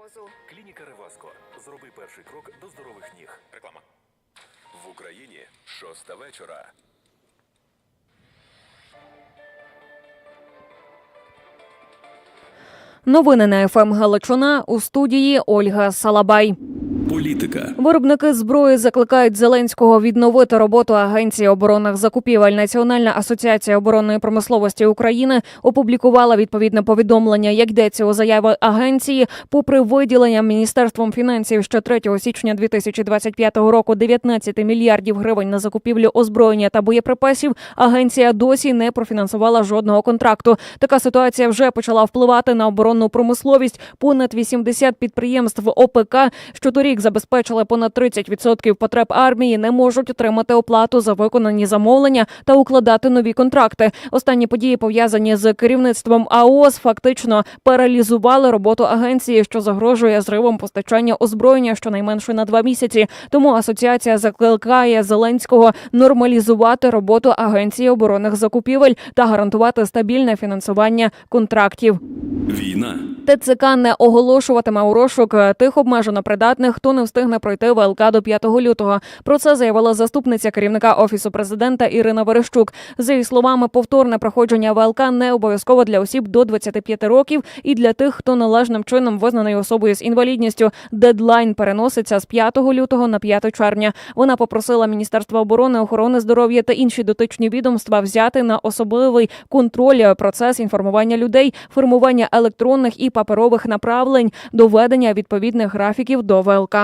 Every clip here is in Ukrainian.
наркозу. Клініка Реваско. Зроби перший крок до здорових ніг. Реклама. В Україні шоста вечора. Новини на ФМ Галичина у студії Ольга Салабай. Політика. Виробники зброї закликають Зеленського відновити роботу Агенції оборонних закупівель. Національна асоціація оборонної промисловості України опублікувала відповідне повідомлення. Як йдеться у заяві агенції, попри виділення міністерством фінансів ще 3 січня 2025 року 19 мільярдів гривень на закупівлю озброєння та боєприпасів, агенція досі не профінансувала жодного контракту. Така ситуація вже почала впливати на оборонну промисловість. Понад 80 підприємств ОПК, що забезпечили понад 30% потреб армії, не можуть отримати оплату за виконані замовлення та укладати нові контракти. Останні події пов'язані з керівництвом АОС фактично паралізували роботу агенції, що загрожує зривом постачання озброєння щонайменше на два місяці. Тому асоціація закликає Зеленського нормалізувати роботу агенції оборонних закупівель та гарантувати стабільне фінансування контрактів. Війна. ТЦК не оголошуватиме у розшук тих обмежено придатних, хто не встигне пройти ВЛК до 5 лютого. Про це заявила заступниця керівника офісу президента Ірина Верещук. За її словами, повторне проходження ВЛК не обов'язково для осіб до 25 років і для тих, хто належним чином визнаний особою з інвалідністю. Дедлайн переноситься з 5 лютого на 5 червня. Вона попросила Міністерство оборони, охорони здоров'я та інші дотичні відомства взяти на особливий контроль процес інформування людей, формування електронних і паперових направлень, доведення відповідних графіків до ВЛК.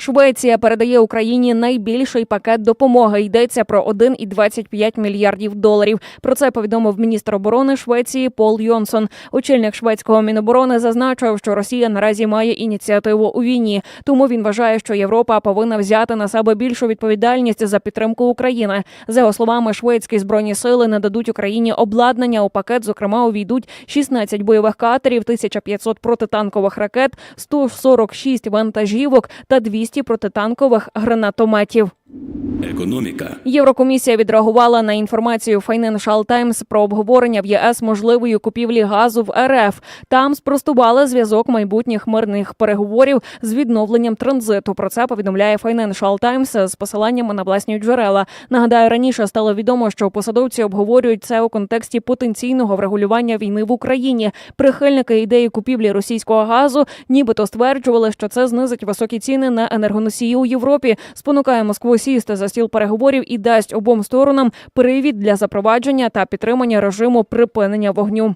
Швеція передає Україні найбільший пакет допомоги. Йдеться про 1,25 мільярдів доларів. Про це повідомив міністр оборони Швеції Пол Йонсон. Очільник шведського міноборони зазначив, що Росія наразі має ініціативу у війні. Тому він вважає, що Європа повинна взяти на себе більшу відповідальність за підтримку України. За його словами, шведські збройні сили нададуть Україні обладнання. У пакет зокрема увійдуть 16 бойових катерів, 1500 протитанкових ракет, 146 вантажівок та 200 протитанкових гранатометів. Економіка. Єврокомісія відреагувала на інформацію Financial Times про обговорення в ЄС можливої купівлі газу в РФ. Там спростували зв'язок майбутніх мирних переговорів з відновленням транзиту. Про це повідомляє Financial Times з посиланнями на власні джерела. Нагадаю, раніше стало відомо, що посадовці обговорюють це у контексті потенційного врегулювання війни в Україні. Прихильники ідеї купівлі російського газу, нібито стверджували, що це знизить високі ціни на енергоносії у Європі, спонукає Москву сісти за стіл переговорів і дасть обом сторонам привід для запровадження та підтримання режиму припинення вогню.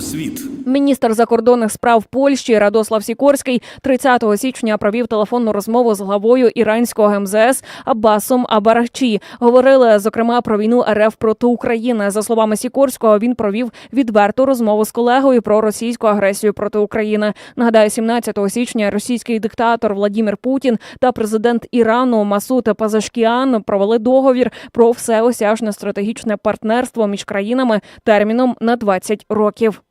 Світ. Міністр закордонних справ Польщі Радослав Сікорський 30 січня провів телефонну розмову з главою іранського МЗС Аббасом Абарачі. Говорили зокрема про війну РФ проти України. За словами Сікорського, він провів відверту розмову з колегою про російську агресію проти України. Нагадаю, 17 січня російський диктатор Владімір Путін та президент Ірану Масуд Пазашкіан провели договір про всеосяжне стратегічне партнерство між країнами терміном на 20 років.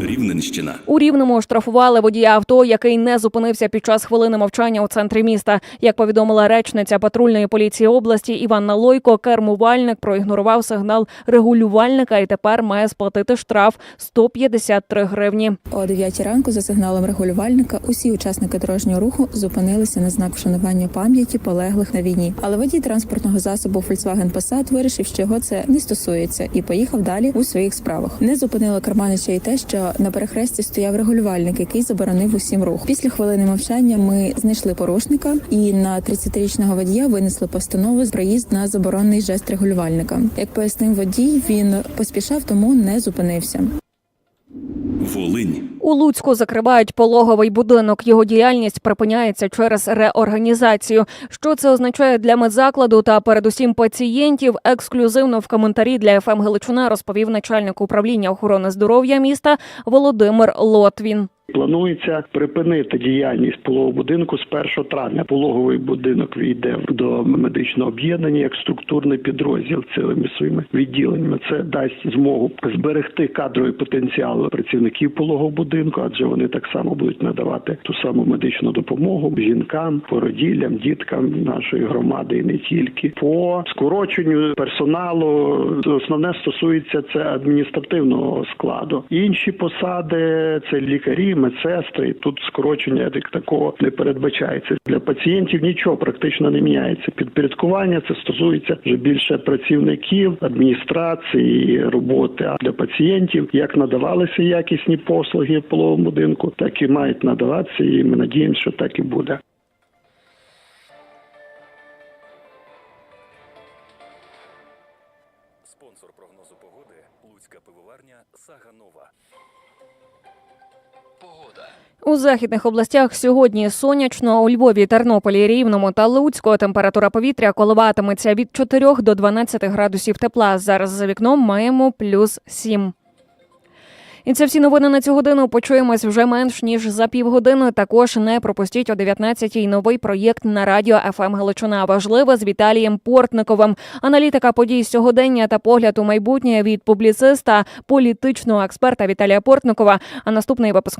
Рівненщина. У рівному оштрафували водія авто, який не зупинився під час хвилини мовчання у центрі міста. Як повідомила речниця патрульної поліції області Іванна Лойко, кермувальник проігнорував сигнал регулювальника і тепер має сплатити штраф 153 гривні. О 9 ранку за сигналом регулювальника усі учасники дорожнього руху зупинилися на знак вшанування пам'яті полеглих на війні. Але водій транспортного засобу Volkswagen Passat вирішив, що його це не стосується, і поїхав далі у своїх справах. Не зупинило Карманича і те, що на перехресті стояв регулювальник, який заборонив усім рух. Після хвилини мовчання ми знайшли порушника і на 30-річного водія винесли постанову з проїзд на заборонений жест регулювальника. Як пояснив водій, він поспішав, тому не зупинився. Волинь. У Луцьку закривають пологовий будинок. Його діяльність припиняється через реорганізацію. Що це означає для медзакладу та передусім пацієнтів? Ексклюзивно в коментарі для ФМ Галичина розповів начальник управління охорони здоров'я міста Володимир Лотвін. Планується припинити діяльність пологового будинку з 1 травня. Пологовий будинок війде до медичного об'єднання як структурний підрозділ цілими своїми відділеннями. Це дасть змогу зберегти кадровий потенціал працівників пологового будинку, адже вони так само будуть надавати ту саму медичну допомогу жінкам, породіллям, діткам нашої громади і не тільки по скороченню персоналу. Основне стосується це адміністративного складу. Інші посади це лікарі, медсестри. Тут скорочення як такого не передбачається. Для пацієнтів нічого практично не міняється. Підпорядкування це стосується вже більше працівників, адміністрації, роботи. А для пацієнтів як надавалися якісні послуги в пологовому будинку, так і мають надаватися. І ми надіємося, що так і буде. Спонсор прогнозу погоди Луцька пивоварня Сага Нова. У західних областях сьогодні сонячно у Львові, Тернополі, Рівному та Луцьку температура повітря коливатиметься від 4 до 12 градусів тепла. Зараз за вікном маємо плюс 7. І це всі новини на цю годину. Почуємось вже менш ніж за півгодини. Також не пропустіть о 19-й новий проєкт на радіо ФМ Галичина. Важливе з Віталієм Портниковим. Аналітика подій сьогодення та погляд у майбутнє від публіциста, політичного експерта Віталія Портникова. А наступний випуск